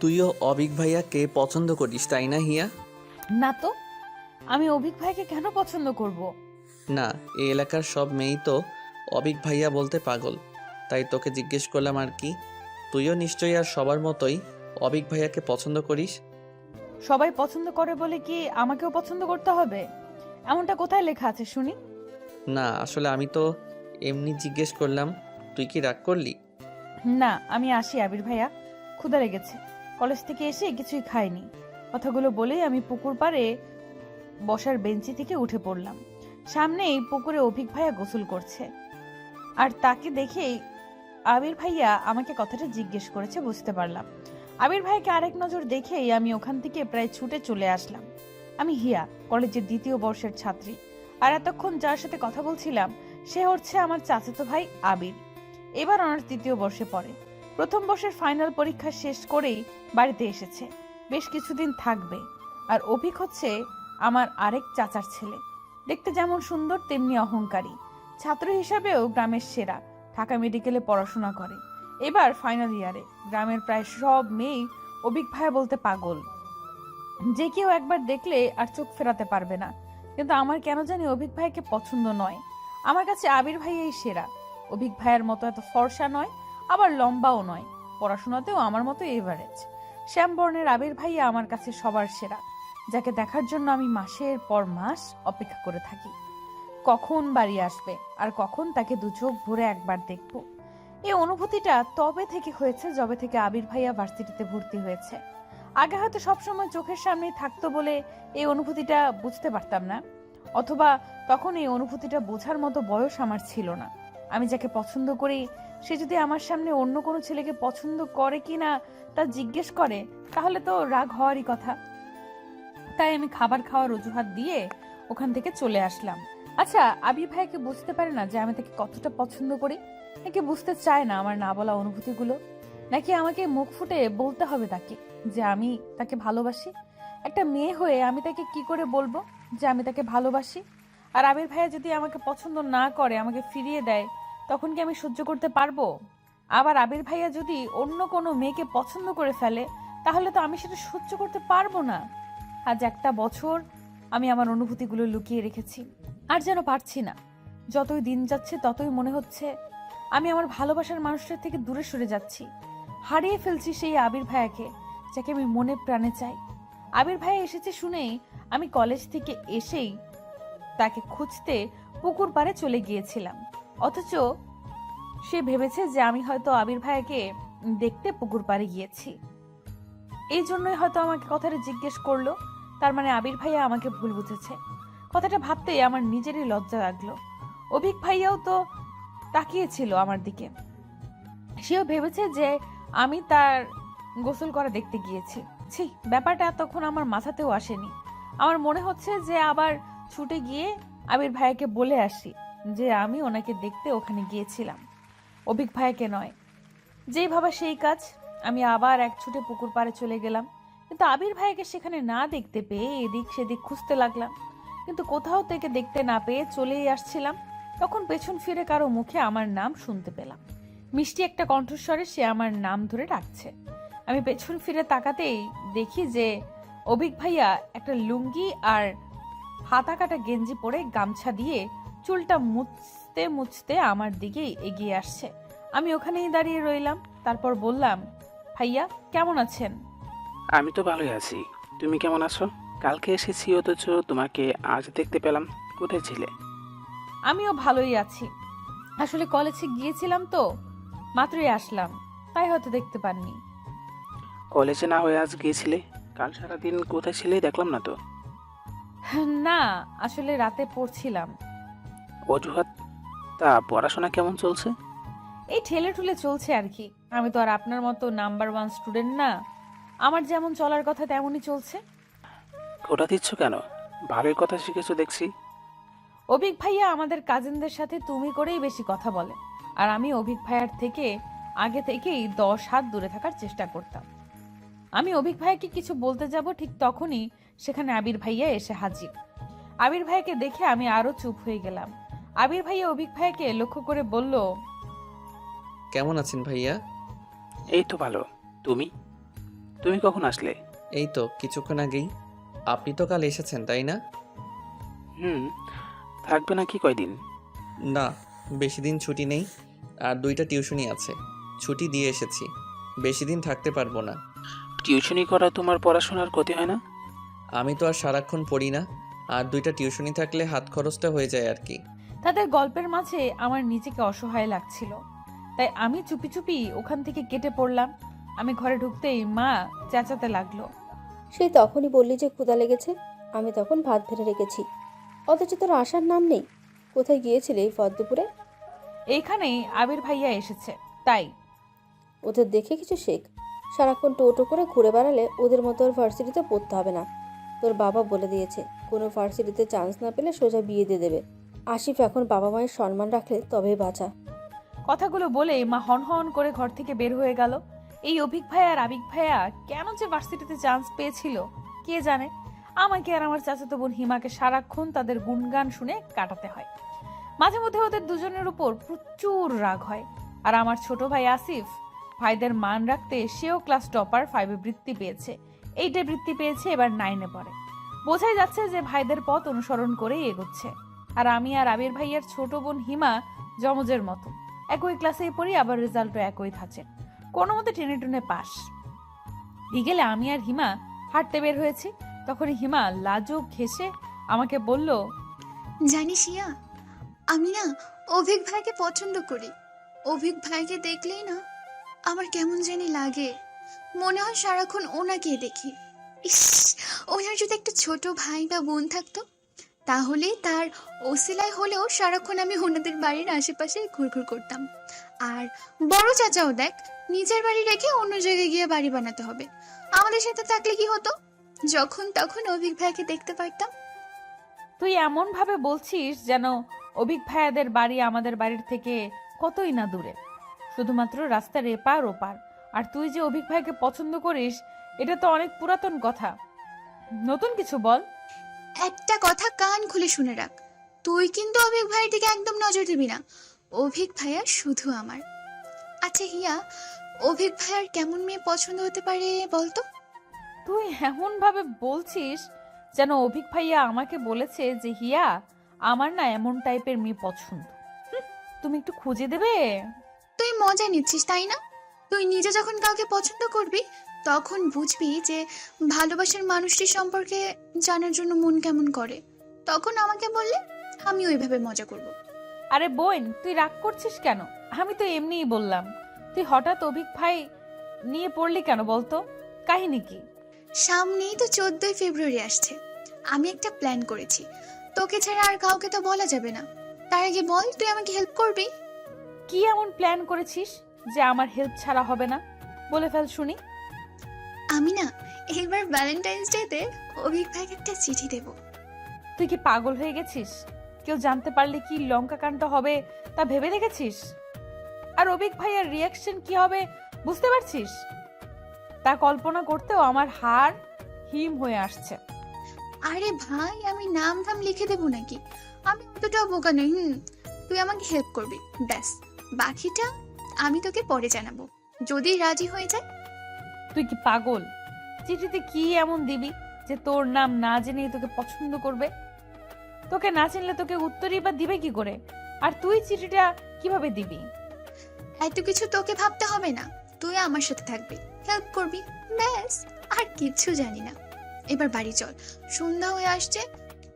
তুইও অবিক ভাইয়াকে পছন্দ করিস তাই না হিয়া? না তো আমি অভিক ভাইকে কেন পছন্দ করব। না এই এলাকার সব মেয়েই তো অবিক ভাইয়া বলতে পাগল। তাই তোকে জিজ্ঞেস করলাম আর কি তুইও নিশ্চয়ই আর সবার মতোই অবিক ভাইয়াকে পছন্দ করিস? সবাই পছন্দ করে বলে কি আমাকেও পছন্দ করতে হবে? এমনটা কোথায় লেখা আছে শুনি? না আসলে আমি তো এমনি জিজ্ঞেস করলাম তুই কি রাগ করলি? না আমি আসি আবির ভাইয়া ক্ষুধা লেগেছে। কলেজ থেকে এসে কিছুই খাইনি। কথাগুলো বলেই আমি পুকুর পাড়ে বসার বেঞ্চি থেকে উঠে পড়লাম। সামনেই পুকুরে অভিক ভাইয়া গোসল করছে। আর তাকে দেখেই আবির ভাইয়া আমাকে কথাটা জিজ্ঞেস করেছে, বুঝতে পারলাম। আবির ভাইকে আরেক নজর দেখেই আমি ওখান থেকে প্রায় ছুটে চলে আসলাম। আমি হিয়া, কলেজের দ্বিতীয় বর্ষের ছাত্রী। আর এতক্ষণ যার সাথে কথা বলছিলাম, সে হচ্ছে আমার চাচাতো ভাই আবির। এবার অনার্স দ্বিতীয় বর্ষে পড়ে। প্রথম বর্ষের ফাইনাল পরীক্ষা শেষ করেই বাড়িতে এসেছে। বেশ কিছুদিন থাকবে। আর অভিক হচ্ছে আমার আরেক চাচার ছেলে। দেখতে যেমন সুন্দর, তেমনি অহংকারী। ছাত্র হিসাবেও গ্রামের সেরা। ঢাকা মেডিকেলে পড়াশোনা করে। এবার ফাইনাল ইয়ারে গ্রামের প্রায় সব মেয়েই অভিক ভাইয়া বলতে পাগল। যে কেউ একবার দেখলে আর চোখ ফেরাতে পারবে না। কিন্তু আমার কেন জানি অভিক ভাইকে পছন্দ নয়। আমার কাছে আবির ভাইয়াই সেরা। অভিক ভাইয়ের মতো এত ফর্সা নয় আবার লম্বাও নয়, পড়াশোনাতেও আমার মতো এভারেজ শ্যামবর্ণের আবির ভাইয়া আমার কাছে সবার সেরা, যাকে দেখার জন্য আমি মাসের পর মাস অপেক্ষা করে থাকি। কখন বাড়ি আসবে আর কখন তাকে দু চোখ ভরে একবার দেখব। এই অনুভূতিটা তবে থেকে হয়েছে যবে থেকে আবির ভাইয়া ভার্সিটিতে ভর্তি হয়েছে। আগে হয়তো সবসময় চোখের সামনেই থাকতো বলে এই অনুভূতিটা বুঝতে পারতাম না, অথবা তখন এই অনুভূতিটা বোঝার মতো বয়স আমার ছিল না। আমি যাকে পছন্দ করি সে যদি আমার সামনে অন্য কোনো ছেলেকে পছন্দ করে কি না তা জিজ্ঞেস করে, তাহলে তো রাগ হওয়ারই কথা। তাই আমি খাবার খাওয়ার অজুহাত দিয়ে ওখান থেকে চলে আসলাম। আচ্ছা আবি ভাইকে বুঝতে পারে না যে আমি তাকে কতটা পছন্দ করি? নাকি বুঝতে চায় না আমার না বলা অনুভূতিগুলো। নাকি আমাকে মুখ ফুটে বলতে হবে তাকে যে আমি তাকে ভালোবাসি? একটা মেয়ে হয়ে আমি তাকে কি করে বলব যে আমি তাকে ভালোবাসি? আর আবির ভাইয়া যদি আমাকে পছন্দ না করে, আমাকে ফিরিয়ে দেয় তখন কি আমি সহ্য করতে পারব? আবার আবির ভাইয়া যদি অন্য কোনো মেয়েকে পছন্দ করে ফেলে, তাহলে তো আমি সেটা সহ্য করতে পারব না। আজ একটা বছর আমি আমার অনুভূতিগুলো লুকিয়ে রেখেছি, আর যেন পারছি না। যতই দিন যাচ্ছে, ততই মনে হচ্ছে আমি আমার ভালোবাসার মানুষটার থেকে দূরে সরে যাচ্ছি। হারিয়ে ফেলছি সেই আবির ভাইয়াকে, যাকে আমি মনে প্রাণে চাই। আবির ভাইয়া এসেছে শুনেই আমি কলেজ থেকে এসেই তাকে খুঁজতে পুকুর পাড়ে চলে গিয়েছিলাম। অথচ সে ভেবেছে যে আমি হয়তো আবির ভাইয়াকে দেখতে পুকুর পাড়ে গিয়েছি। এই জন্যই হয়তো আমাকে কথাটা জিজ্ঞেস করল। তার মানে আবির ভাইয়া আমাকে ভুল বুঝেছে। কথাটা ভাবতেই আমার নিজেরই লজ্জা লাগল। অভিক ভাইয়াও তো তাকিয়েছিল আমার দিকে। সেও ভেবেছে যে আমি তার গোসল করা দেখতে গিয়েছি। ছি, ব্যাপারটা এতক্ষণ আমার মাথাতেও আসেনি। আমার মনে হচ্ছে যে আবার ছুটে গিয়ে আবির ভাইয়াকে বলে আসি। যে আমি ওনাকে দেখতে ওখানে গিয়েছিলাম। অভিক ভাইয়াকে নয়। যেই ভাবা সেই কাজ, আমি আবার এক ছুটে পুকুর পাড়ে চলে গেলাম। কিন্তু আবির ভাইয়াকে সেখানে না দেখতে পেয়ে এদিক সেদিক খুঁজতে লাগলাম। কিন্তু কোথাও থেকে দেখতে না পেয়ে চলেই আসছিলাম। তখন পেছন ফিরে কারও মুখে আমার নাম শুনতে পেলাম। মিষ্টি একটা কণ্ঠস্বরে সে আমার নাম ধরে ডাকছে। আমি পেছন ফিরে তাকাতেই দেখি যে অভিক ভাইয়া একটা লুঙ্গি আর হাতা কাটা গেঞ্জি পরে গামছা দিয়ে চুলটা মুছতে মুছতে আমার দিকেই এগিয়ে আসছে। আমি ওখানেই দাঁড়িয়ে রইলাম তারপর বললাম ভাইয়া কেমন আছেন? আমি তো ভালোই আছি। তুমি কেমন আছো? কালকে এসেছি অথচ তোমাকে আজ দেখতে পেলাম। কোথায় ছিলে? আমিও ভালোই আছি। আসলে কলেজে গিয়েছিলাম তো মাত্রই আসলাম তাই হয়তো দেখতে পাননি। কলেজে না হয়ে আজ গিয়েছিলে? কাল সারাদিন কোথায় ছিলে? দেখলাম না তো। না আসলে রাতে পড়ছিলাম। অজুহাত তা পড়াশোনা কেমন চলছে? এই ঠেলে ঠুলে চলছে আর কি। আমি তো আর আপনার মতো নাম্বার ওয়ান স্টুডেন্ট না। আমার যেমন চলার কথা তেমনই চলছে। ওটা দিচ্ছ কেন? ভালোই কথা শিখেছো দেখছি। অভিক ভাইয়া আমাদের কাজিনদের সাথে তুমি করেই বেশি কথা বলে। আর আমি অভিক ভাইয়ার থেকে আগে থেকেই দশ হাত দূরে থাকার চেষ্টা করতাম। আমি অভিক ভাইয়াকে কিছু বলতে যাব ঠিক তখনই সেখানে আবির ভাইয়া এসে হাজির। আবির ভাইয়াকে দেখে আমি আরও চুপ হয়ে গেলাম। আবির ভাইয়া অভিক ভাইয়াকে লক্ষ্য করে বলল কেমন আছেন ভাইয়া? এই তো ভালো। তুমি? তুমি কখন আসলে? এই তো কিছুক্ষণ আগেই। আপনি তো কাল এসেছেন তাই না? হুম থাকবে না কি কয়দিন? না বেশি দিন ছুটি নেই আর দুইটা টিউশনি আছে। ছুটি দিয়ে এসেছি বেশি দিন থাকতে পারব না। টিউশনি করা তোমার পড়াশোনার ক্ষতি হয় না? আমি তো আর সারাক্ষণ পড়ি না আর দুইটা টিউশনি থাকলে হাত খরচটা হয়ে যায় আর কি। তাদের গল্পের মাঝে আমার নিজেকে অসহায় লাগছিল। তাই আমি চুপি চুপি ওখান থেকে কেটে পড়লাম। আমি ঘরে ঢুকতেই মা চেঁচাতে লাগল। সেই তখনই বললি যে ক্ষুদা লেগেছে আমি তখন ভাত ভেড়ে রেখেছি। অথচ তোর আসার নাম নেই। কোথায় গিয়েছিলে এই ফদ্দপুরে এইখানেই আবির ভাইয়া এসেছে তাই। ওদের দেখে কিছু শেখ। সারাক্ষণ টোটো করে ঘুরে বেড়ালে ওদের মতো আর ভার্সিটিতে পড়তে হবে না। তোর বাবা বলে দিয়েছে কোনো ভার্সিটিতে চান্স না পেলে সোজা বিয়ে দিয়ে দেবে। আসিফ এখন বাবা মায়ের সম্মান রাখলে তবেই বাঁচা। কথাগুলো বলে মা হন হন করে ঘর থেকে বের হয়ে গেল। এই অভিক ভাইয়া আর আবিক ভাইয়া কেন যে ভার্সিটিতে চান্স পেয়েছিল, কে জানে? আমাকে আর আমার চাচাতো বোন হিমাকে সারাক্ষণ তাদের গুণগান শুনে কাটাতে হয়। মাঝে মধ্যে ওদের দুজনের উপর প্রচুর রাগ হয়। আর আমার ছোট ভাই আসিফ, ভাইদের মান রাখতে সেও ক্লাস টপার ফাইভে বৃত্তি পেয়েছে। এইটে বৃত্তি পেয়েছে, এবার নাইনে পড়ে। বোঝাই যাচ্ছে যে ভাইদের পথ অনুসরণ করেই এগোচ্ছে। আর আমি আর আবির ভাইয়ের ছোট বোন হিমা জমজের মতো। একই ক্লাসেই পড়ি, আবার রেজাল্টও একই থাকে। কোনো মতে টেনে টুনে পাস। বিকেলে আমি আর হিমা হাঁটতে বের হয়েছি। তখন হিমা লাজুক ঘেসে আমাকে বলল, জানিস ইয়া আমি না অভিক ভাইকে পছন্দ করি। অভিক ভাইকে দেখলেই না আমার কেমন জানি লাগে। মনে হয় সারাক্ষণ ওনাকে দেখি। ইস, ওনার যদি একটা ছোট ভাই বা বোন থাকতো তাহলে তার ওসিলায় হলেও সারাক্ষণ আমি ওনাদের বাড়ির আশেপাশে ঘুরঘুর করতাম। আর বড় চাচাও দেখ, নিজের বাড়ি রেখে অন্য জায়গায় গিয়ে বাড়ি বানাতে হবে। আমাদের সাথে থাকলে কি হতো? যখন তখন অভিক ভাইকে দেখতে পারতাম। তুই এমন ভাবে বলছিস যেন অভিক ভাইয়াদের বাড়ি আমাদের বাড়ির থেকে কতই না দূরে। শুধুমাত্র রাস্তার এপার ওপার। আর তুই যে অভিক ভাইকে পছন্দ করিস, এটা তো অনেক পুরাতন কথা। নতুন কিছু বল। একটা কথা কান খুলে শুনে রাখ। তুই কিন্তু অভিক ভাইয়ের দিকে একদম নজর দিবি না। অভিক ভাইয়া শুধু আমার। আচ্ছা হিয়া অভিক ভাইয়ার কেমন মেয়ে পছন্দ হতে পারে বলতো? তুই এমন ভাবে বলছিস যেন অভিক ভাইয়া আমাকে বলেছে যে হিয়া আমার না এমন টাইপের মেয়ে পছন্দ। তুমি একটু খুঁজে দেবে? তুই মজা নিচ্ছিস তাই না? তুই নিজে যখন কাউকে পছন্দ করবি তখন বুঝবি যে ভালোবাসার মানুষটি সম্পর্কে জানার জন্য মন কেমন করে। তখন আমাকে বললে আমি ওইভাবে মজা করব। আরে বোন তুই রাগ করছিস কেন? আমি তো এমনিই বললাম। তুই হঠাৎ অভিক ভাই নিয়ে পড়লি কেন বলতো? কাহিনী কি? সামনেই তো চোদ্দই ফেব্রুয়ারি আসছে। আমি একটা প্ল্যান করেছি। তোকে ছাড়া আর কাউকে তো বলা যাবে না। তার আগে বল তুই আমাকে হেল্প করবি? কি এমন প্ল্যান করেছিস যে আমার হেল্প ছাড়া হবে না? বলে ফেল শুনি। আমি না এবার ভ্যালেন্টাইন্স ডেতে অভিক ভাইকে একটা চিঠি দেব। তুই কি পাগল হয়ে গেছিস? কেউ জানতে পারলে কি লঙ্কা কাণ্ড হবে তা ভেবে দেখেছিস? আর অভিক ভাইয়ের রিয়াকশন কি হবে বুঝতে পারছিস? তা কল্পনা করতেও আমার হাড় হিম হয়ে আসছে। আরে ভাই আমি নাম ধাম লিখে দেবো নাকি? আমি অতটাও বোকা নই হুম? তুই আমাকে হেল্প করবি ব্যাস। বাকিটা আমি তোকে পরে জানাব। যদি রাজি হয়ে যায় তুই কি পাগল? চিঠিতে কি এমন দিবি যে তোর নাম না জেনেই তোকে পছন্দ করবে? তোকে না চিনলে তোকে উত্তরই বা দিবে কি করে? আর তুই চিঠিটা কীভাবে দিবি? এত কিছু তোকে ভাবতে হবে না। তুই আমার সাথে থাকবি। হেল্প করবি। ব্যাস আর কিচ্ছু জানি না। এবার বাড়ি চল। সন্ধ্যা হয়ে আসছে।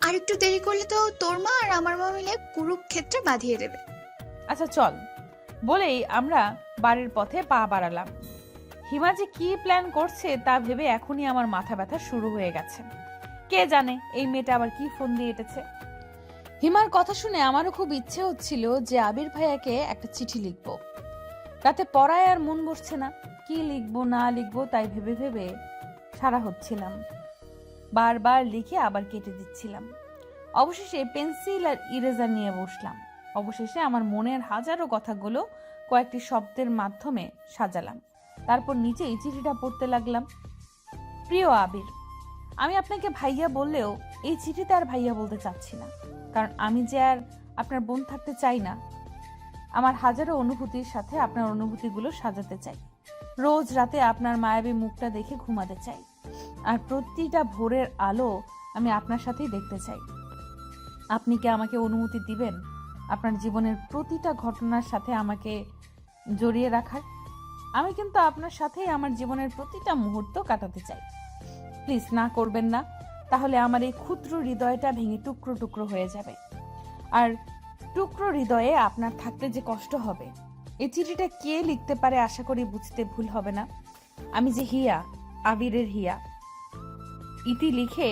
আর একটু দেরি করলে তো তোর মা আর আমার মা মিলে কুরুক্ষেত্রে বাঁধিয়ে দেবে। আচ্ছা চল। বলেই আমরা বাড়ির পথে পা বাড়ালাম। হিমা যে কি প্ল্যান করছে তা ভেবে এখনই আমার মাথা ব্যথা শুরু হয়ে গেছে। কে জানে এই মেয়েটা আবার কি ফোন দিয়ে এটেছে? হিমার কথা শুনে আমারও খুব ইচ্ছে হচ্ছিল যে আবির ভাইয়াকে একটা চিঠি লিখব। তাতে পড়ায় আর মন বসছে না। কি লিখব, না লিখব তাই ভেবে ভেবে সারা হচ্ছিলাম। বারবার লিখে আবার কেটে দিচ্ছিলাম। অবশেষে পেন্সিল আর ইরেজার নিয়ে বসলাম। অবশেষে আমার মনের হাজারো কথাগুলো কয়েকটি শব্দের মাধ্যমে সাজালাম। তারপর নিচে এই চিঠিটা পড়তে লাগলাম। প্রিয় আবির, আমি আপনাকে ভাইয়া বললেও এই চিঠিতে আর ভাইয়া বলতে চাচ্ছি না। কারণ আমি যে আর আপনার বোন থাকতে চাই না, আমার হাজারো অনুভূতির সাথে আপনার অনুভূতিগুলো সাজাতে চাই। রোজ রাতে আপনার মায়াবী মুখটা দেখে ঘুমাতে চাই। আর প্রতিটা ভোরের আলো আমি আপনার সাথেই দেখতে চাই। আপনি কি আমাকে অনুমতি দিবেন? আপনার জীবনের প্রতিটা ঘটনার সাথে আমাকে জড়িয়ে রাখার? আমি কিন্তু আপনার সাথেই আমার জীবনের প্রতিটা মুহূর্ত কাটাতে চাই। প্লিজ না করবেন না, তাহলে আমার এই ক্ষুদ্র হৃদয়টা ভেঙে টুকরো টুকরো হয়ে যাবে। আর টুকরো হৃদয়ে আপনার থাকতে যে কষ্ট হবে এই চিঠিটা কে লিখতে পারে আশা করি বুঝতে ভুল হবে না। আমি যে হিয়া, আবিরের হিয়া, ইতি লিখে